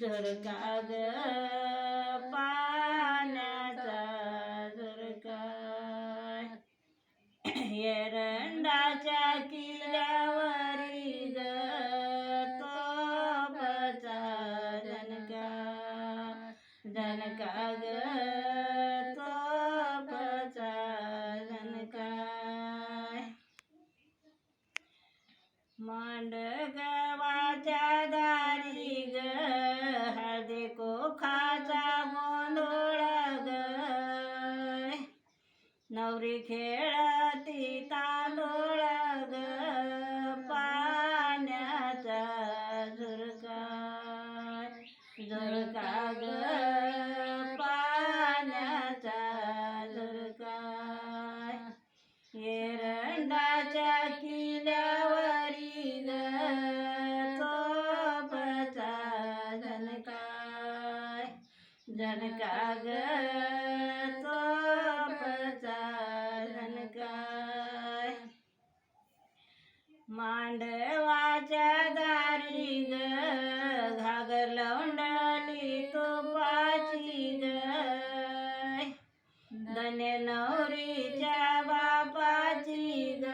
झुरका ग पाण्याचा झुरका एरंडाच्या किल्ल्यावरी ग तोफचा जनका जनका ग तोफचा जनका. मांडगवाच्या गवाच्या नवरी खेळती तांदूळ ग पाण्याचा झुरका. झुरका ग पाण्याचा झुरका. एरंडाच्या किल्ल्यावरी ग तोफचा झणकाय झणका ग तोफचा मांडवाच्या दारी ग घागर लवंडली तुपाची ग. धन्य नवरीच्या बापाची ग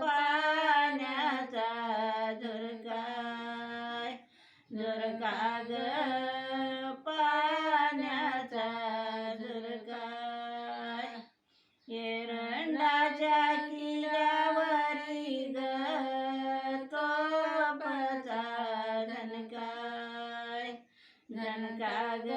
पाण्याचा झुरका झुरका ग. காண்காத